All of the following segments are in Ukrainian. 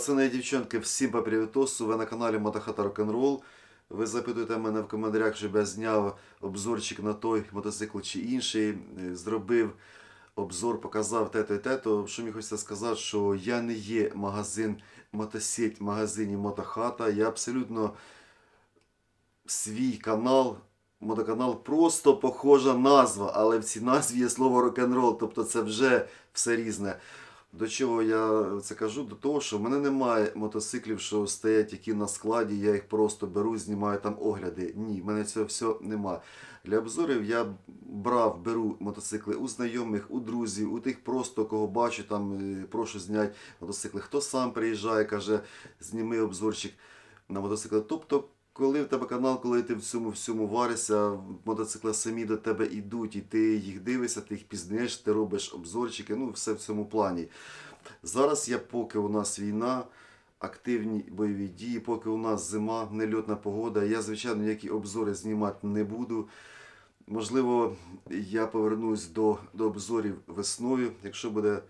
Пацани і дівчонки, всім по привітосу. Ви на каналі Мотохата Рок-н-Рол. Ви запитуєте мене в коментарях, щоб я зняв обзорчик на той мотоцикл чи інший. Е, Зробив обзор, показав те-то і те-то. Що мені хочеться сказати, що я не є магазин, мотосеть магазинів Мотохата. Я абсолютно свій канал. Мотоканал просто похожа назва, але в цій назві є слово рок-н-рол, тобто це вже все різне. До чого я це кажу? До того, що в мене немає мотоциклів, що стоять які на складі, я їх просто беру, знімаю там огляди. Ні, в мене цього всього нема. Для обзорів я брав, беру мотоцикли у знайомих, у друзів, у тих просто, кого бачу, там е, прошу зняти мотоцикли. Хто сам приїжджає, каже, зніми обзорчик на мотоцикли. Тобто, коли в тебе канал, коли ти в цьому всьому варишся, мотоцикли самі до тебе йдуть, і ти їх дивишся, ти їх пізнаєш, ти робиш обзорчики, ну все в цьому плані. Зараз я, поки у нас війна, активні бойові дії, поки у нас зима, нельотна погода, я, звичайно, ніякі обзори знімати не буду. Можливо, я повернусь до, до обзорів весною, якщо буде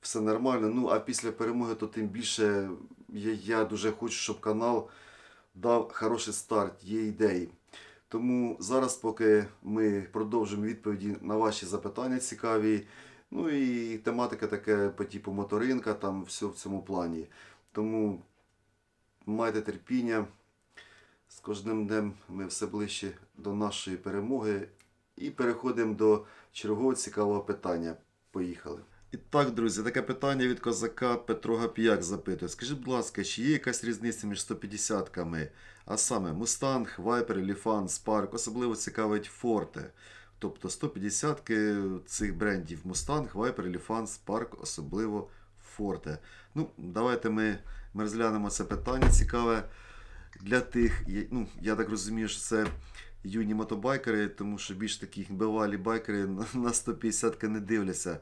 все нормально. Ну, а після перемоги, то тим більше я, я дуже хочу, щоб канал дав хороший старт, є ідеї. Тому зараз, поки ми продовжимо відповіді на ваші запитання цікаві, ну і тематика таке по типу моторинка, там все в цьому плані. Тому майте терпіння. З кожним днем ми все ближче до нашої перемоги і переходимо до чергового цікавого питання. Поїхали. І так, друзі, таке питання від козака Петро Гапіяк запитує. Скажіть, будь ласка, чи є якась різниця між 150-ками? А саме Mustang, Viper, Elephant, Spark, особливо цікавить Forte. Тобто 150-ки цих брендів Mustang, Viper, Elephant, Spark, особливо Forte. Ну, давайте ми, ми розглянемо це питання цікаве для тих, ну, я так розумію, що це юні мотобайкери, тому що більш такі бивалі байкери на на 150 не дивляться.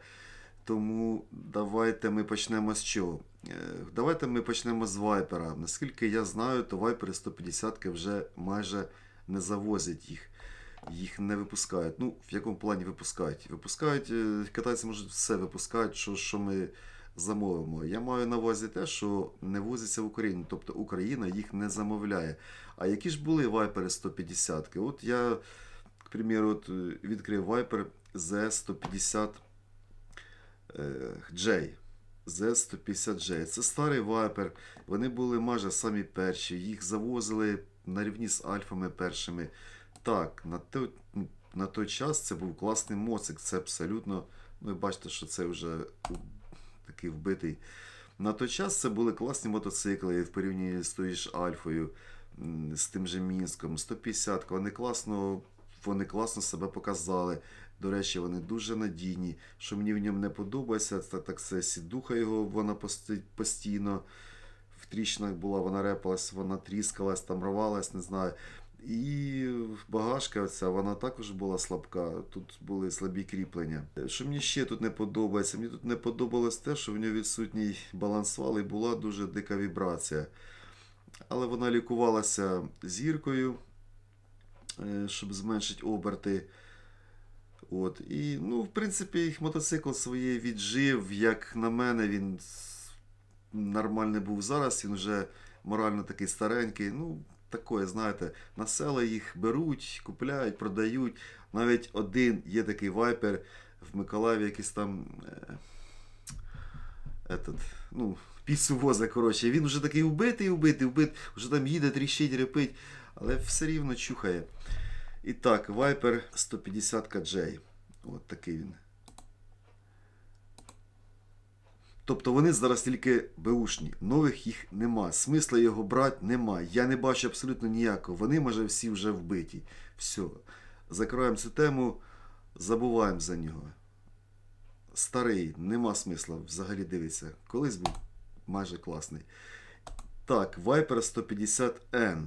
Тому давайте ми почнемо з чого. Е, Давайте ми почнемо з вайпера. Наскільки я знаю, то вайпери 150 вже майже не завозять їх. Їх не випускають. Ну, в якому плані випускають? Випускають, е, китайці можуть все випускають, що, що ми замовимо. Я маю на увазі те, що не возиться в Україну, тобто Україна їх не замовляє. А які ж були вайпери 150? От я, к примеру, от е, відкрив вайпер Z150 е, J. Z150J. Це старий вайпер. Вони були майже самі перші. Їх завозили на рівні з альфами першими. Так, на той, на той час це був класний моцик. Це абсолютно. Ну, ви бачите, що це вже такий вбитий. На той час це були класні мотоцикли в порівнянні з тою ж Альфою, з тим же Мінськом, 150. Вони класно, вони класно себе показали. До речі, вони дуже надійні. Що мені в ньому не подобається, це так це сідуха його, вона постійно в тріщинах була, вона репалась, вона тріскалась, там рвалась, не знаю. І багажка оця, вона також була слабка, тут були слабі кріплення. Що мені ще тут не подобається? Мені тут не подобалось те, що в нього відсутній балансвал і була дуже дика вібрація. Але вона лікувалася зіркою, щоб зменшити оберти. От. І, ну, в принципі, мотоцикл своє віджив, як на мене, він нормальний був зараз, він вже морально такий старенький. Ну, такое, знаєте, на села їх беруть, купляють, продають. Навіть один є такий вайпер в Миколаєві, якийсь там. Е, этот, ну, піцу коротше. Він вже такий вбитий, вбитий, вбитий, вже там їде, тріщить, репить, але все рівно чухає. І так, Viper 150 J. От такий він. Тобто вони зараз тільки беушні, нових їх нема. Смисла його брати нема. Я не бачу абсолютно ніякого. Вони, може, всі вже вбиті. Все. Закриваємо цю тему, забуваємо за нього. Старий, нема смисла взагалі дивитися. Колись був майже класний. Так, Viper 150N.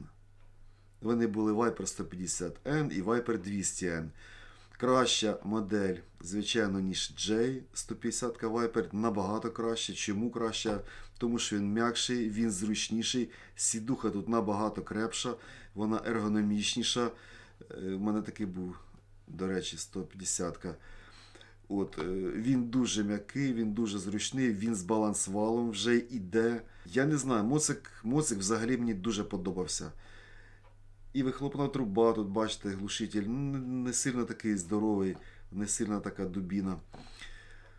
Вони були Viper 150N і Viper 200N. Краща модель, звичайно, ніж J 150 Viper, набагато краще. Чому краща? Тому що він м'якший, він зручніший. Сідуха тут набагато крепша, вона ергономічніша. Е, У мене такий був, до речі, 150 -ка. От, е, він дуже м'який, він дуже зручний, він з балансвалом вже йде. Я не знаю, моцик, моцик взагалі мені дуже подобався. І вихлопна труба, тут бачите, глушитель, ну, не, сильно такий здоровий, не сильно така дубіна.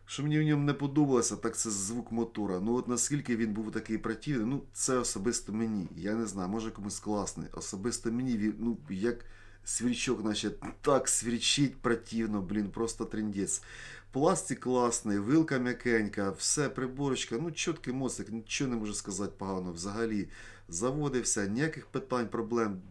Що мені в ньому не подобалося, так це звук мотора. Ну от наскільки він був такий противний, ну це особисто мені. Я не знаю, може комусь класний. Особисто мені він, ну як свірчок, наче так свірчить противно, блін, просто трендець. Пластик класний, вилка м'якенька, все, приборочка, ну чіткий моцик, нічого не можу сказати погано. Взагалі заводився, ніяких питань, проблем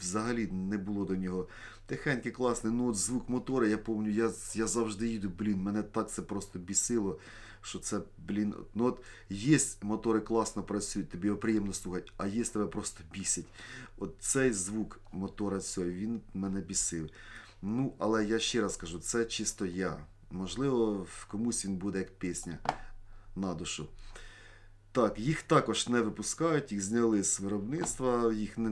взагалі не було до нього. Тихенький, класний, ну от звук мотора, я пам'ятаю, я, я завжди їду, блін, мене так це просто бісило, що це, блін, ну от є мотори класно працюють, тобі його приємно слухати, а є тебе просто бісить. От цей звук мотора цього, він мене бісив. Ну, але я ще раз кажу, це чисто я. Можливо, комусь він буде як пісня на душу. Так, їх також не випускають, їх зняли з виробництва, їх не,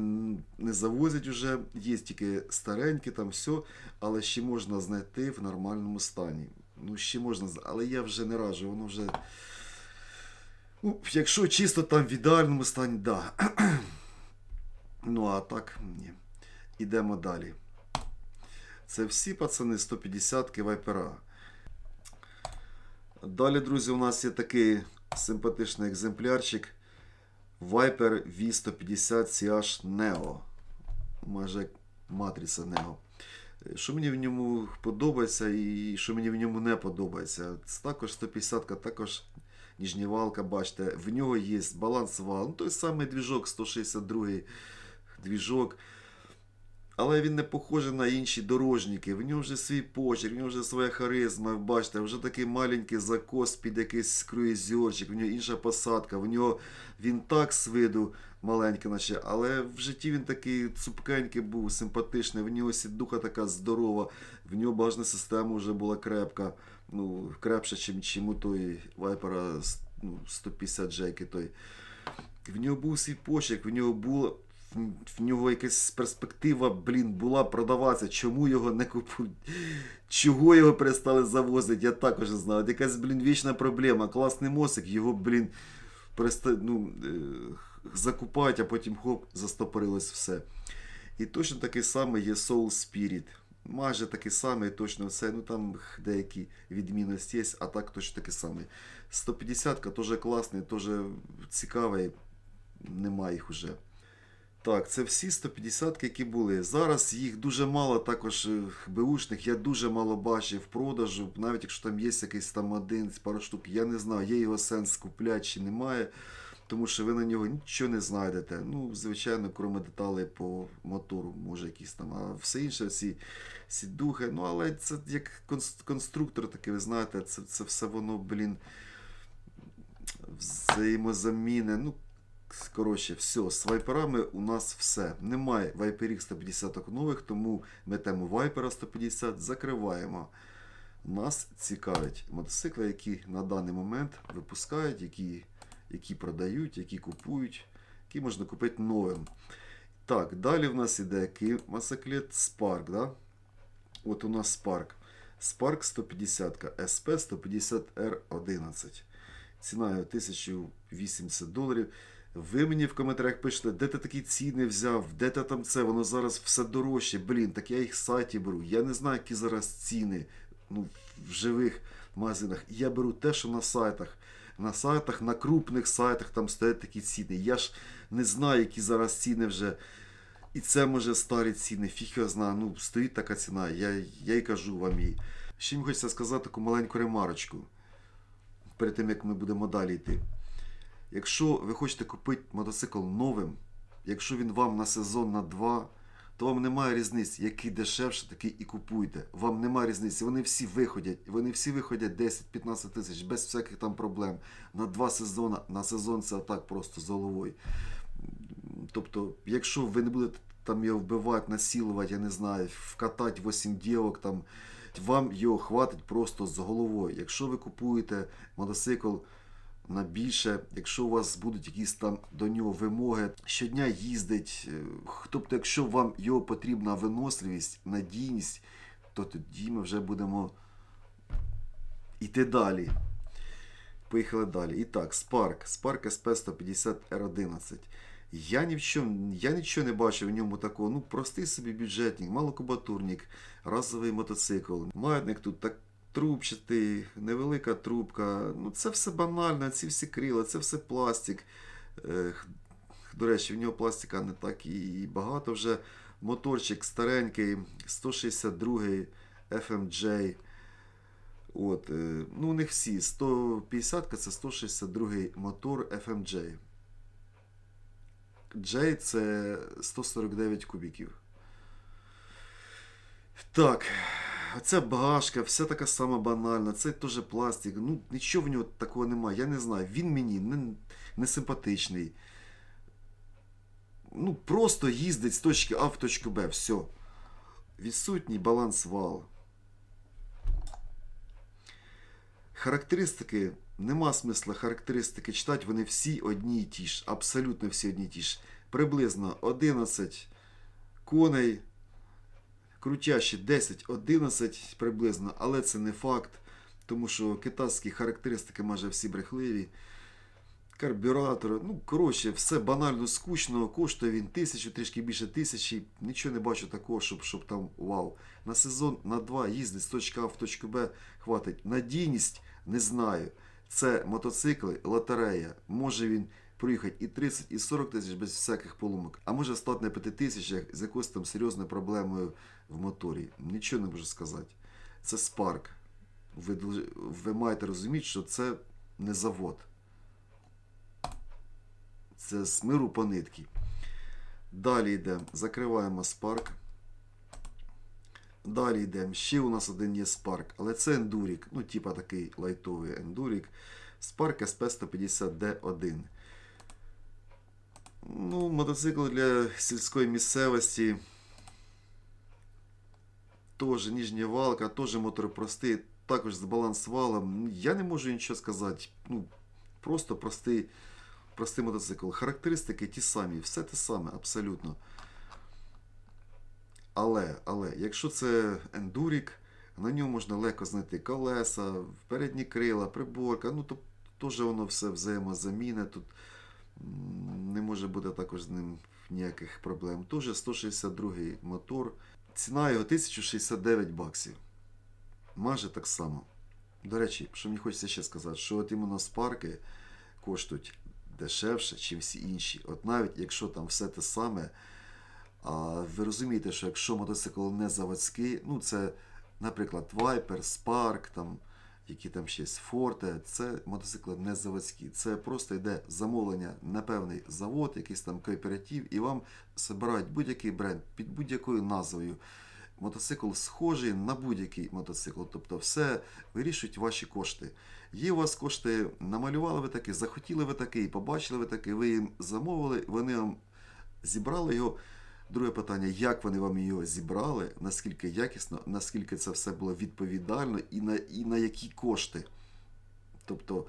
не завозять уже, є тільки старенькі, там все, але ще можна знайти в нормальному стані. Ну, ще можна, але я вже не раджу, воно вже. Ну, якщо чисто там в ідеальному стані, да. ну, а так, ні. Ідемо далі. Це всі пацани 150-ки вайпера. Далі, друзі, у нас є такий симпатичний екземплярчик Viper V150 CH Neo. Майже матриця Neo. Що мені в ньому подобається і що мені в ньому не подобається. Це також 150-ка, також ніжнівалка, бачите, в нього є баланс вал. Ну, той самий двіжок, 162 двіжок. Але він не похожий на інші дорожники. В нього вже свій почерк, в нього вже своя харизма. Бачите, вже такий маленький закос під якийсь круїзерчик, в нього інша посадка, в нього він так з виду маленький, наче, але в житті він такий цупкенький був, симпатичний. В нього сідуха така здорова, в нього багажна система вже була крепка, ну, крепша, чим, чим у той вайпера ну, 150 джеки той. В нього був свій почерк, в нього було. В- нього якась перспектива, блін, була продаватися. Чому його не купують? Чого його перестали завозити? Я також не знаю. Якась, блін, вічна проблема. Класний мосик, його, блін, переста... ну, е, закупають, а потім хоп, застопорилось все. І точно такий самий є Soul Spirit. Майже такий самий, точно все. Ну там деякі відмінності є, а так точно такий самий. 150-ка теж класний, теж цікавий. Немає їх уже. Так, це всі 150-ки, які були. Зараз їх дуже мало, також е, беушних, я дуже мало бачив в продажу, навіть якщо там є якийсь там один, пару штук, я не знаю, є його сенс купляти чи немає, тому що ви на нього нічого не знайдете. Ну, звичайно, крім деталей по мотору, може якісь там, а все інше, всі сідухи. Ну, але це як конструктор такий, ви знаєте, це, це все воно, блін, взаємозаміни. Ну, Коротше, все, з вайперами у нас все. Немає вайперів 150 нових, тому ми тему вайпера 150 закриваємо. Нас цікавить мотоцикли, які на даний момент випускають, які, які продають, які купують, які можна купити новим. Так, далі в нас іде який Spark. Да? От у нас Spark. Spark 150 SP 150R11. Ціна його 1080 доларів. Ви мені в коментарях пишете, де ти такі ціни взяв, де ти там це, воно зараз все дорожче. Блін, так я їх з сайті беру. Я не знаю, які зараз ціни ну, в живих магазинах. Я беру те, що на сайтах. На сайтах, на крупних сайтах там стоять такі ціни. Я ж не знаю, які зараз ціни вже. І це може старі ціни, фіг його знає. Ну, стоїть така ціна, я, я й кажу вам її. Ще мені хочеться сказати таку маленьку ремарочку перед тим, як ми будемо далі йти. Якщо ви хочете купити мотоцикл новим, якщо він вам на сезон на два, то вам немає різниці, який дешевше, такий і купуйте. Вам немає різниці. Вони всі виходять. Вони всі виходять 10-15 тисяч без всяких там проблем. На два сезони, на сезон це отак просто з головою. Тобто, якщо ви не будете там його вбивати, насилувати, я не знаю, вкатати 8 дівок, там, вам його хватить просто з головою. Якщо ви купуєте мотоцикл на більше, якщо у вас будуть якісь там до нього вимоги, щодня їздить, е, тобто, якщо вам його потрібна виносливість, надійність, то тоді ми вже будемо йти далі. Поїхали далі. І так, Spark. Spark SP150 R11. Я ні в чому, я нічого не бачив в ньому такого. Ну, простий собі бюджетник, малокубатурник, разовий мотоцикл. Маятник тут так трубчатий, невелика трубка. Ну, це все банально, ці всі крила, це все пластик. Е, До речі, в нього пластика не так і багато вже. Моторчик старенький, 162 FMJ. От, е, ну, у них всі 150 це 162 мотор FMJ. J це 149 кубіків. Так, ця багажка, вся така сама банальна, це теж пластик. Ну, нічого в нього такого немає. Я не знаю. Він мені не, не симпатичний. Ну, просто їздить з точки А в точку Б. Все. Відсутній баланс вал. Характеристики, нема смисла характеристики читати, вони всі одні і ті ж, абсолютно всі одні і ті ж. Приблизно 11 коней, крутящі 10-11 приблизно, але це не факт, тому що китайські характеристики майже всі брехливі. Карбюратор, ну коротше, все банально скучно, коштує він тисячу, трішки більше тисячі. Нічого не бачу такого, щоб, щоб там вау. На сезон на два їздить з точки А в точку Б хватить. Надійність не знаю. Це мотоцикли, лотерея. Може він проїхати і 30, і 40 тисяч без всяких поломок, а може стати на 5 тисячах з якоюсь там серйозною проблемою в моторі. Нічого не можу сказати. Це Spark. Ви, ви маєте розуміти, що це не завод. Це з миру по нитки. Далі йдемо. Закриваємо Spark. Далі йдемо. Ще у нас один є Spark, але це ендурік. Ну, типа такий лайтовий ендурік. Spark SP150D1. Ну, мотоцикл для сільської місцевості. Теж ніжня валка, теж мотор простий, також з баланс валом. Я не можу нічого сказати. Ну, просто простий, простий мотоцикл. Характеристики ті самі, все те саме, абсолютно. Але, але, якщо це ендурік, на ньому можна легко знайти колеса, передні крила, приборка, ну то теж воно все взаємозамінне. Тут не може бути також з ним ніяких проблем. Теж 162 мотор. Ціна його 1069 баксів. Майже так само. До речі, що мені хочеться ще сказати, що от іменно спарки коштують дешевше, ніж всі інші. От навіть якщо там все те саме, а ви розумієте, що якщо мотоцикл не заводський, ну це, наприклад, Viper, Spark, там, які там ще Forte, це мотоцикли не заводські. Це просто йде замовлення на певний завод, якийсь там кооператив, і вам збирають будь-який бренд під будь-якою назвою. Мотоцикл схожий на будь-який мотоцикл, тобто все вирішують ваші кошти. Є у вас кошти, намалювали ви такий, захотіли ви такий, побачили ви такий, ви їм замовили, вони вам зібрали його. Друге питання, як вони вам його зібрали, наскільки якісно, наскільки це все було відповідально і на, і на які кошти. Тобто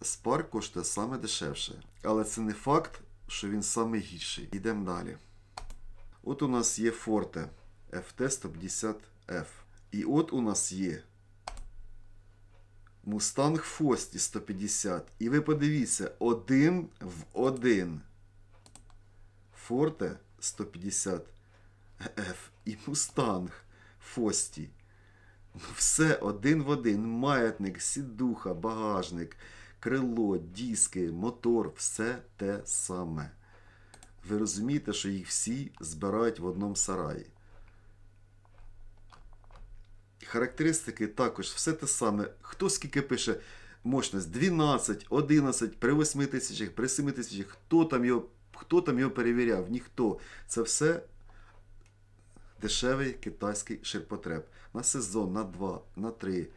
Spark коштує саме дешевше. Але це не факт, що він саме гірший. Йдемо далі. От у нас є Forte FT150F. І от у нас є Mustang Фості 150. І ви подивіться, один в один. Forte 150 F і Mustang Фості. Все один в один. Маятник, сідуха, багажник, крило, диски, мотор, все те саме. Ви розумієте, що їх всі збирають в одному сараї. Характеристики також все те саме. Хто скільки пише мощність 12, 11, при 8 тисячах, при 7 тисячах, хто там його, хто там його перевіряв? Ніхто. Це все дешевий китайський ширпотреб. На сезон, на 2, на 3.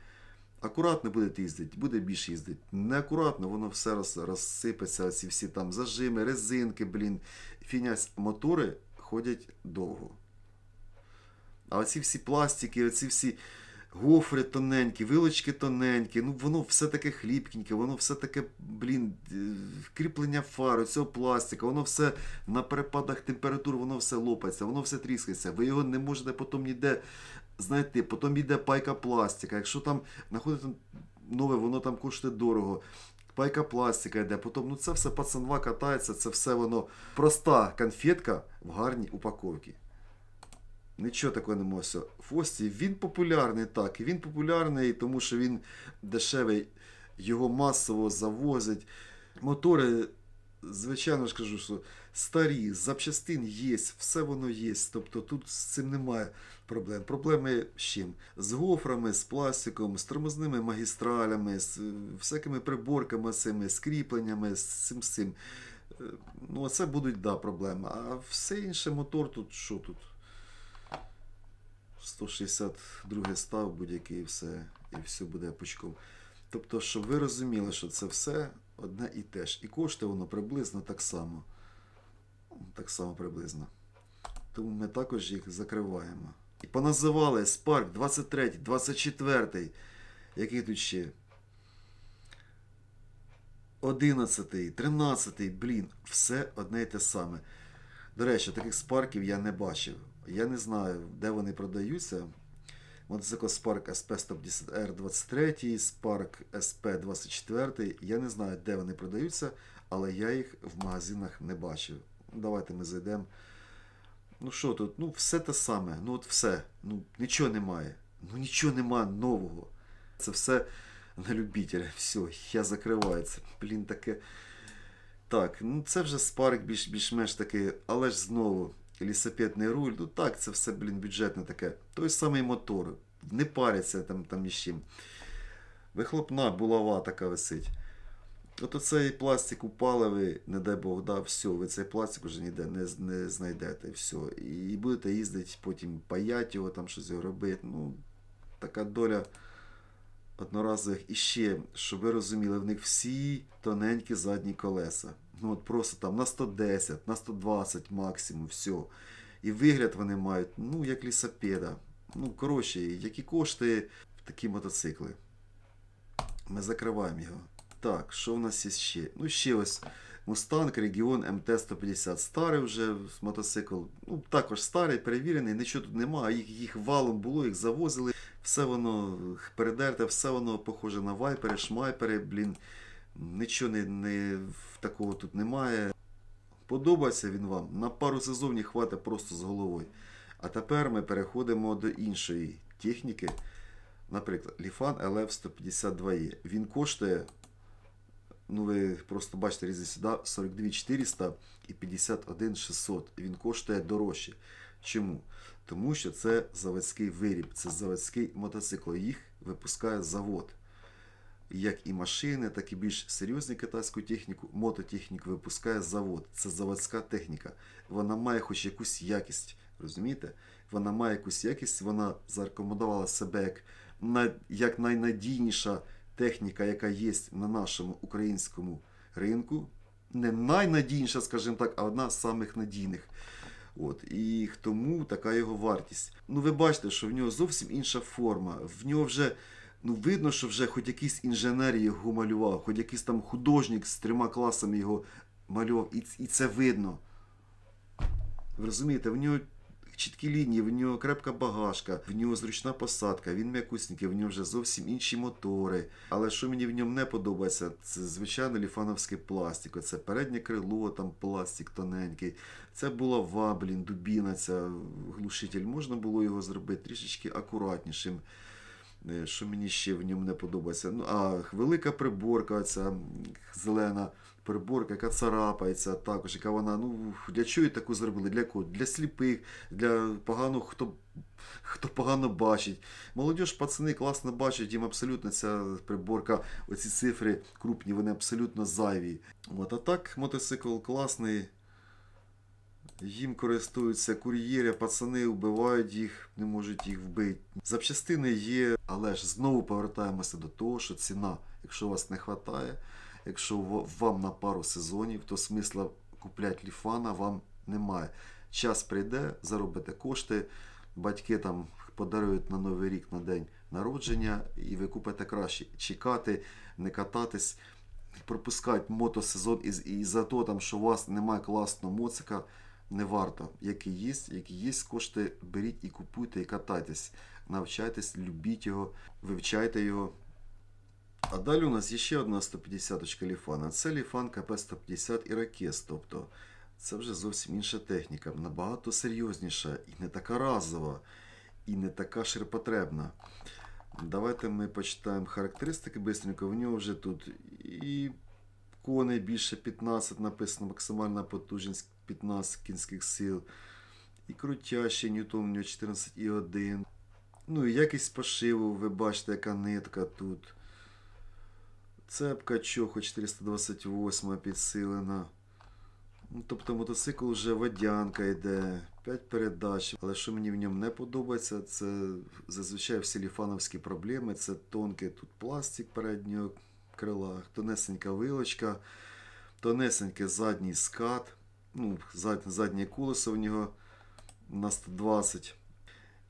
Акуратно будете їздити, буде більше їздити. Неакуратно, воно все роз, розсипеться, ці всі там зажими, резинки, блін. Фінясь, мотори ходять довго. А оці всі пластики, оці всі гофри тоненькі, вилочки тоненькі, ну воно все таке хліпкеньке, воно все таке, блін, е, кріплення фар, цього пластика, воно все на перепадах температур, воно все лопається, воно все тріскається. Ви його не можете потім ніде знайти. Потім йде пайка пластика. Якщо там знаходити нове, воно там коштує дорого. Пайка пластика йде, потім ну це все пацанва катається, це все воно проста конфетка в гарній упаковці. Нічого такого немає. все. Фості він популярний так. Він популярний, тому що він дешевий, його масово завозять. Мотори, звичайно ж кажу, що старі, запчастин є, все воно є. Тобто тут з цим немає проблем. Проблеми з чим? З гофрами, з пластиком, з тормозними магістралями, з е, всякими приборками цими, з кріпленнями, з цим з цим. Е, Ну, це будуть да, проблеми. А все інше мотор тут що тут? 162 став будь-який і все, і все буде пучком. Тобто, щоб ви розуміли, що це все одне і те ж. І коштує воно приблизно так само. Так само приблизно. Тому ми також їх закриваємо. І поназивали Spark 23, 24, який тут ще? 11, 13, блін, все одне і те саме. До речі, таких спарків я не бачив. Я не знаю, де вони продаються. Мотоцикл Spark SP110R23, Spark SP24. Я не знаю, де вони продаються, але я їх в магазинах не бачив. Давайте ми зайдемо. Ну що тут? Ну, все те саме. Ну от все. Ну, нічого немає. Ну нічого немає нового. Це все на любителя. Все, я закриваю це. Блін, таке. Так, ну це вже спарк більш, більш-менш такий, але ж знову лісопедний руль. Ну так, це все, блін, бюджетне таке. Той самий мотор. Не париться там, там із чим. Вихлопна булава така висить. От оцей пластик у паливі, не дай Бог, да, все, ви цей пластик вже ніде не, не знайдете. Все. І будете їздити потім паять його, там щось робити. Ну, така доля одноразових. І ще, щоб ви розуміли, в них всі тоненькі задні колеса. Ну от просто там на 110, на 120 максимум, все. І вигляд вони мають, ну, як лісопеда. Ну, коротше, які коштує такі мотоцикли. Ми закриваємо його. Так, що в нас є ще? Ну, ще ось Mustang Region MT-150. Старий вже мотоцикл. Ну, також старий, перевірений, нічого тут немає. Їх, їх валом було, їх завозили. Все воно передерте, все воно похоже на вайпери, шмайпери, блін. Нічого не, не, такого тут немає. Подобається він вам. На пару сезонів хватить просто з головою. А тепер ми переходимо до іншої техніки. Наприклад, Lifan LF152E. Він коштує, ну ви просто бачите різницю сюди, 42 400 і 51 600. Він коштує дорожче. Чому? Тому що це заводський виріб, це заводський мотоцикл. Їх випускає завод. Як і машини, так і більш серйозну китайську техніку, мототехніку випускає завод. Це заводська техніка. Вона має хоч якусь якість. Розумієте? Вона має якусь якість, вона зарекомендувала себе як, як найнадійніша техніка, яка є на нашому українському ринку. Не найнадійніша, скажімо так, а одна з самих надійних. От, і тому така його вартість. Ну, ви бачите, що в нього зовсім інша форма. В нього вже ну, видно, що вже хоч якийсь інженер його малював, хоч якийсь там художник з трьома класами його малював. І, і це видно. Ви розумієте, в нього чіткі лінії, в нього крепка багажка, в нього зручна посадка, він м'якусненький, в нього вже зовсім інші мотори. Але що мені в ньому не подобається, це звичайно ліфановський пластик. Це переднє крило, там пластик тоненький. Це була ваблін, дубіна, ця глушитель. Можна було його зробити трішечки акуратнішим. Е, Що мені ще в ньому не подобається. Ну, а велика приборка, ця зелена приборка, яка царапається, також, яка вона, ну, для чого таку зробили? Для кого? Для сліпих, для поганого, хто, хто погано бачить. Молодіж, пацани класно бачать, їм абсолютно ця приборка, оці цифри крупні, вони абсолютно зайві. От, а так, мотоцикл класний. Їм користуються кур'єри, пацани вбивають їх, не можуть їх вбити. Запчастини є, але ж знову повертаємося до того, що ціна, якщо вас не вистачає, якщо вам на пару сезонів, то смисла купляти ліфана вам немає. Час прийде, заробите кошти, батьки там подарують на Новий рік на день народження, і ви купите краще. Чекати, не кататись, пропускати мотосезон із, і за то, там, що у вас немає класного моцика, не варто. Який є, які є кошти, беріть і купуйте і катайтесь. навчайтесь, любіть його, вивчайте його. А далі у нас є ще одна 150 очка ліфана. Це ліфан КП-150 Іракес. Тобто це вже зовсім інша техніка, набагато серйозніша і не така разова, і не така ширпотребна. Давайте ми почитаємо характеристики бистренько. В нього вже тут і коней більше 15 написано, максимальна потужність 15 кінських сил. І крутящий ньютон у нього 14,1. Ну і якість пошиву, ви бачите, яка нитка тут. Цепка чоху 428 підсилена. Тобто мотоцикл вже водянка йде, 5 передач. Але що мені в ньому не подобається, це зазвичай всі ліфановські проблеми. Це тонкий тут пластик переднього крила, тонесенька вилочка, тонесенький задній скат, ну, зад- заднє колесо в нього на 120.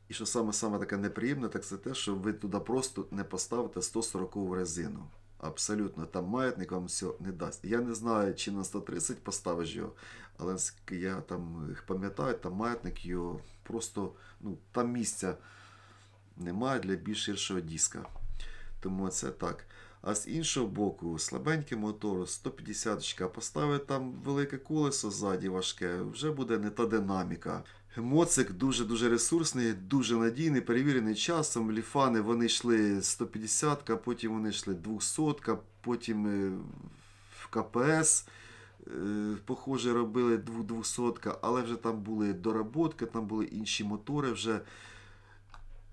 І що саме саме таке неприємне, так це те, що ви туди просто не поставите 140 резину. Абсолютно, там маятник вам все не дасть. Я не знаю, чи на 130 поставиш його, але я там пам'ятаю, там маятник його просто, ну, там місця немає для більш ширшого диска. Тому це так. А з іншого боку, слабенький мотор, 150 очка, поставить там велике колесо ззаді важке, вже буде не та динаміка. Моцик дуже-дуже ресурсний, дуже надійний, перевірений часом. Ліфани вони йшли 150, потім вони йшли 200, потім е, в КПС. е, Похоже, робили 200, але вже там були доработки, там були інші мотори вже.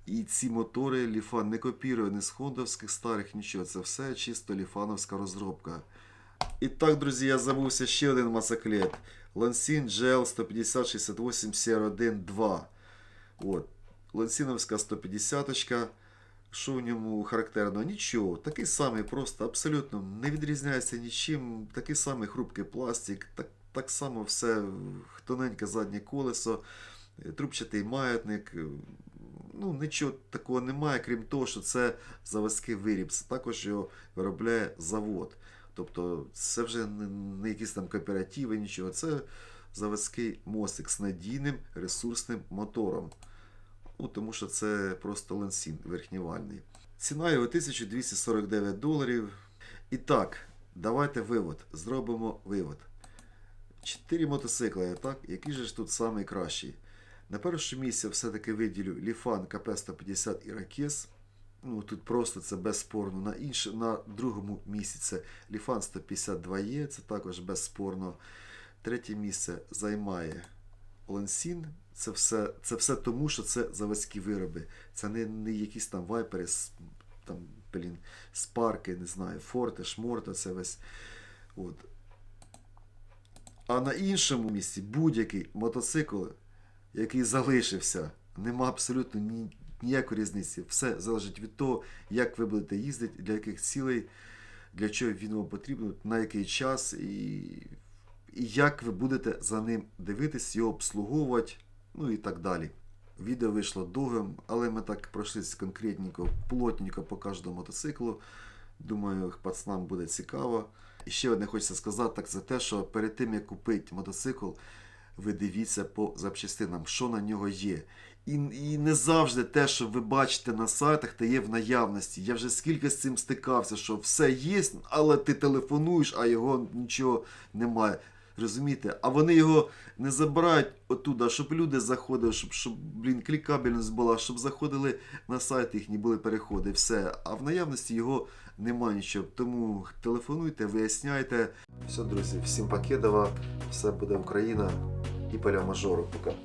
І ці мотори Ліфан не копірує ні з хондовських старих, нічого. Це все чисто ліфановська розробка. І так, друзі, я забувся ще один мотоциклет. Lansin GL 15068 CR1 2. От. Лансіновська 150 -очка. Що в ньому характерно? Нічого. Такий самий, просто абсолютно не відрізняється нічим. Такий самий хрупкий пластик, так, так само все тоненьке заднє колесо, е, трубчатий маятник. е, Ну, нічого такого немає, крім того, що це заводський виріб. Це також його виробляє завод. Тобто це вже не, якісь там кооперативи, нічого. Це заводський мостик з надійним ресурсним мотором. Ну, тому що це просто ленсін верхнівальний. Ціна його 1249 доларів. І так, давайте вивод. Зробимо вивод. Чотири мотоцикли, так? Який ж тут найкращий? На перше місце все-таки виділю Ліфан КП-150 Іракес. Ну, тут просто це безспорно. На, інше, на другому місці це Ліфан 152Е, це також безспорно. Третє місце займає Лансін. Це все, це все тому, що це заводські вироби. Це не, не якісь там вайпери, там, блін, спарки, не знаю, форти, шморти, це весь. От. А на іншому місці будь-який мотоцикл, який залишився, нема абсолютно ні, ніякої різниці. Все залежить від того, як ви будете їздити, для яких цілей, для чого він вам потрібен, на який час і, і як ви будете за ним дивитись, його обслуговувати, ну і так далі. Відео вийшло довгим, але ми так пройшлися конкретненько, плотненько по кожному мотоциклу. Думаю, пацанам буде цікаво. І ще одне хочеться сказати, так це те, що перед тим як купити мотоцикл, ви дивіться по запчастинам, що на нього є. І, і не завжди те, що ви бачите на сайтах, те є в наявності. Я вже скільки з цим стикався, що все є, але ти телефонуєш, а його нічого немає. Розумієте? А вони його не забирають оттуда, щоб люди заходили, щоб, щоб блін, клікабельність була, щоб заходили на сайт їхні, були переходи, все. А в наявності його немає нічого. Тому телефонуйте, виясняйте. Все, друзі, всім покедова, все буде Україна і поля мажору. Пока.